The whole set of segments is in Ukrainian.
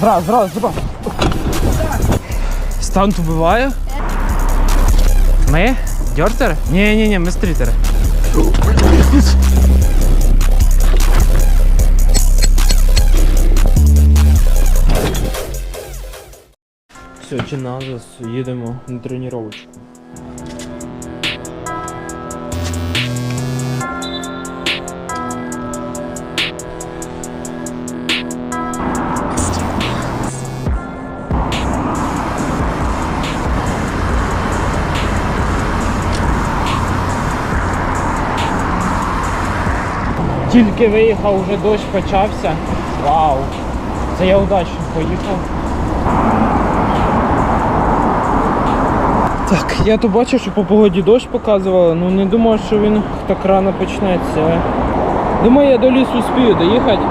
Зразу, зразу, зразу. Стант убиває? Ми? Дьортери? Ні, ні, ні, ми стрітери. Все, чи назас, їдемо на тренувачку. Тільки виїхав, вже дощ почався. Вау! Це я удачно поїхав. Так, я то бачив, що по погоді дощ показувало, ну не думав, що він так рано почнеться. Думаю, я до лісу спію доїхати,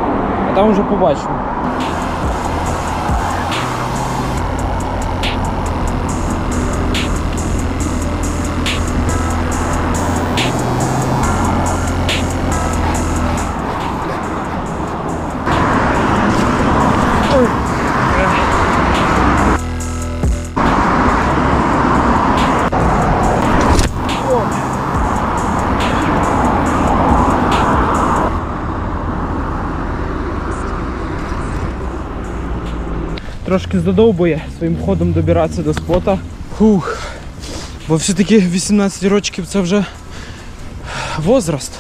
а там вже побачимо. Трошки задовбує своїм ходом добиратися до спота. Фух. Бо все-таки 18 років це вже возраст.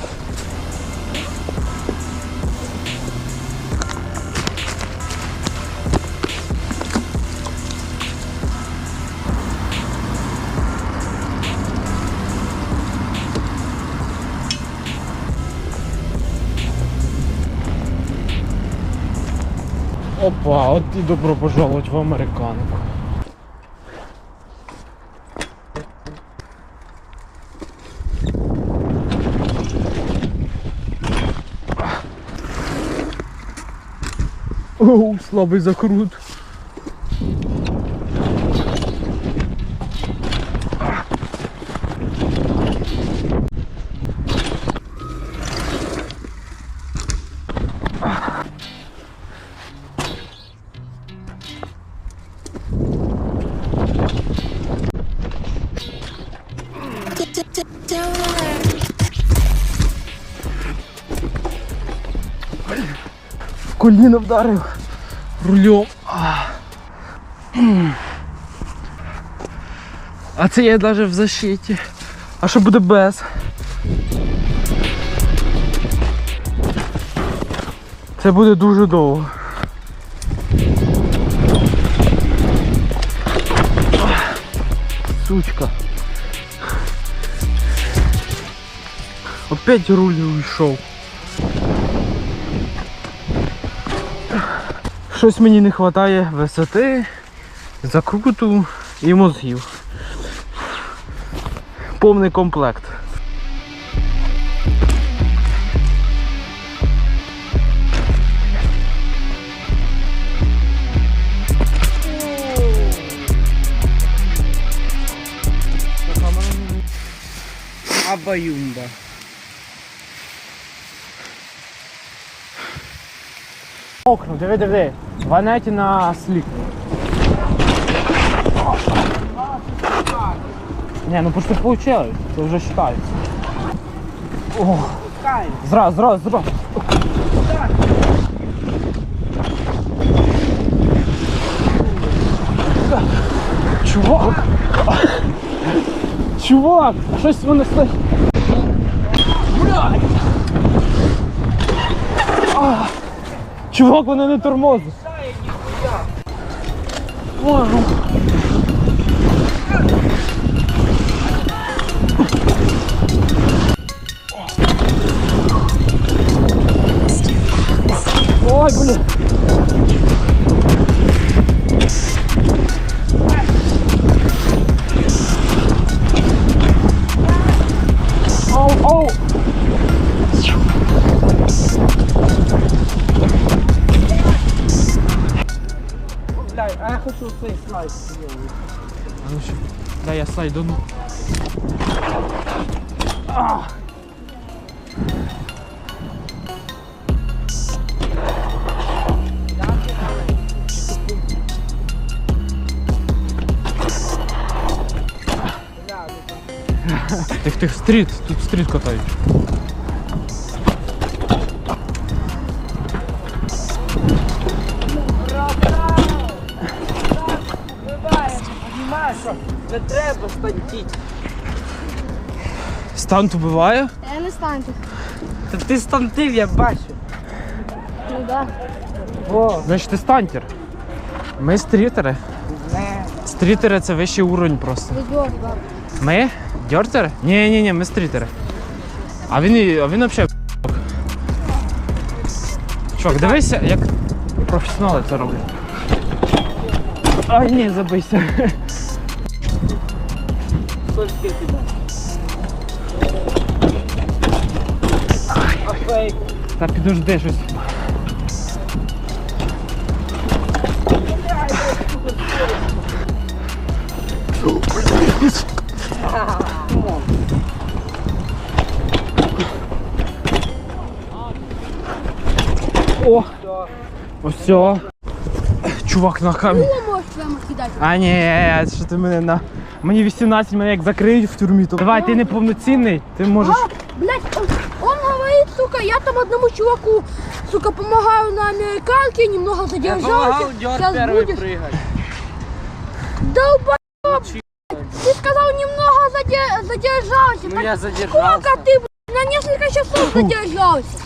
Опа, от і добро пожаловать в американку. Оу, слабий закрут. коліно вдарив рулем. А. М. А це я навіть в защиті. А що буде без? Це буде дуже довго. Сучка. Опять руль уйшов. Щось мені не вистачає висоти, закруту і мозгів. Повний комплект. Абаюмба. Окно, диви, диви. Ванеті на слік. Не, ну почти получилось. Це вже вважається. О, зразу, зразу. Чувак! Чувак! Щось вони стоять. Блядь! Чувак, вони не тормозить. Ой, ну. А ну ще. Дай я слайдону. Ах! Тих тих стріт, тут стріт катають. Що не треба стантіть. Стант убиває? Я не станьте. Та ти стантив, я бачу. Ну да. Значить ти стантер. Ми стрітери. не. Стрітери це вищий уровень просто. Відьор, да. Ми? Дьортери? Ні, ні, ні, ми стрітери. А він, і- а він взагалі. Чувак, дивися, як професіонали це роблять. Ай, ні, забийся. Скільки тебе? А фейк. Та підожди щось. О! Ось все. Чувак на камінь. Куло можеш прямо кидати. А ні, що ти мене на. Мені 18, мене як закриють в тюрмі, то. Давай, ти неповноцінний, ти можеш. А, блядь, он, он говорит, сука, я там одному чуваку, сука, помогаю на американке, немного Я задержался. помогал Дёр Сейчас первый будешь. прыгать. Долбоёб, ты сказал, немного заде- задержался. Ну Так я задержался. сколько ты, блядь, на несколько часов задержался?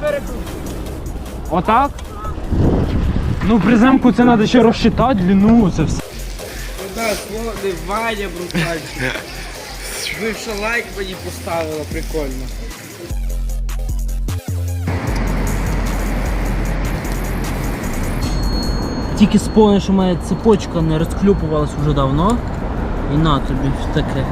Перекрутив? Отак? Ну, приземку це треба ще розчитати, длину, це все. Да, слово Ваня брутальчик. Ви ще лайк мені поставила, прикольно. Тільки сповнив, що моя цепочка не розклюпувалась вже давно. І на тобі таке.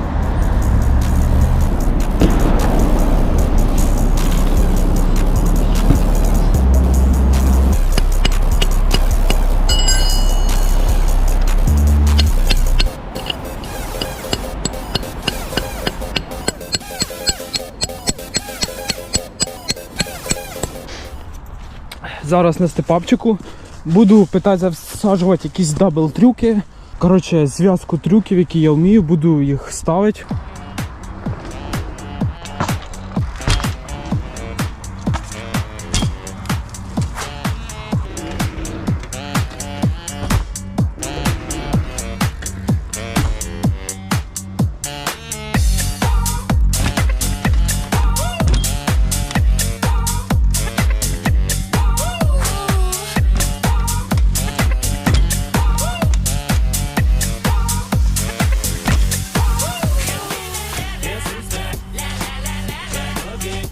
Зараз на степапчику буду питатися всаджувати якісь дабл трюки. Коротше, зв'язку трюків, які я вмію, буду їх ставити.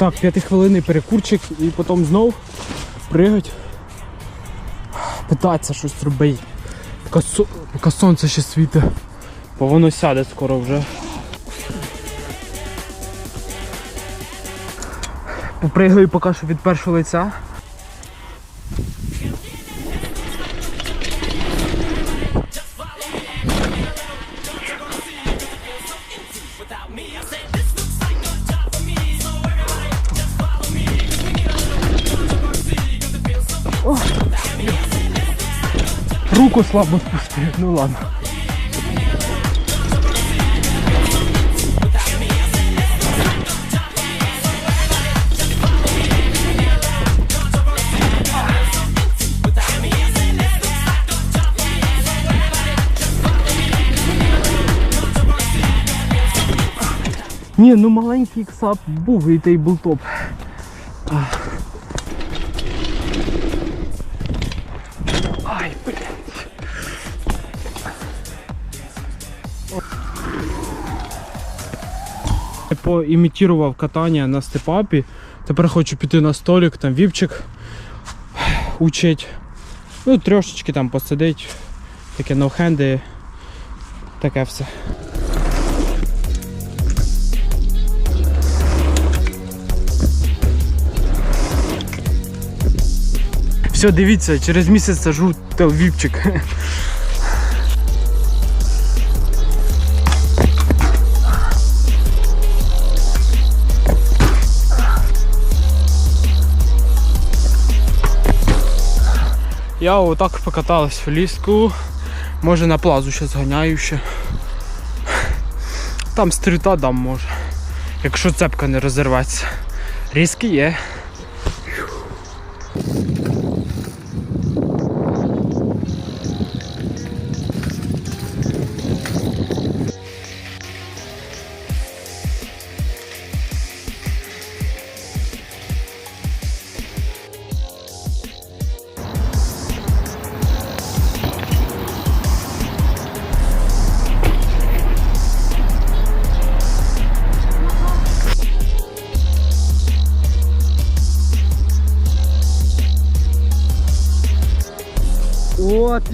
Так, п'ятихвилинний перекурчик і потім знов пригать. Питатися щось робити. Поки, со... Поки сонце ще світить. Бо воно сяде скоро вже. Попригаю поки що від першого лиця. Руку слабо спустив, ну ладно. Ні, ну маленький іксап був і тейблтоп. Ай, поімітував катання на степапі. Тепер хочу піти на столик, там віпчик учить. Ну, трошечки там посидить, таке ноухенди, таке все. Все, дивіться, через місяць сажу віпчик. Я отак покаталась в ліску. Може на плазу ще зганяю ще. Там стріта дам може. Якщо цепка не розірветься. Різки є.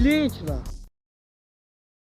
Отлично.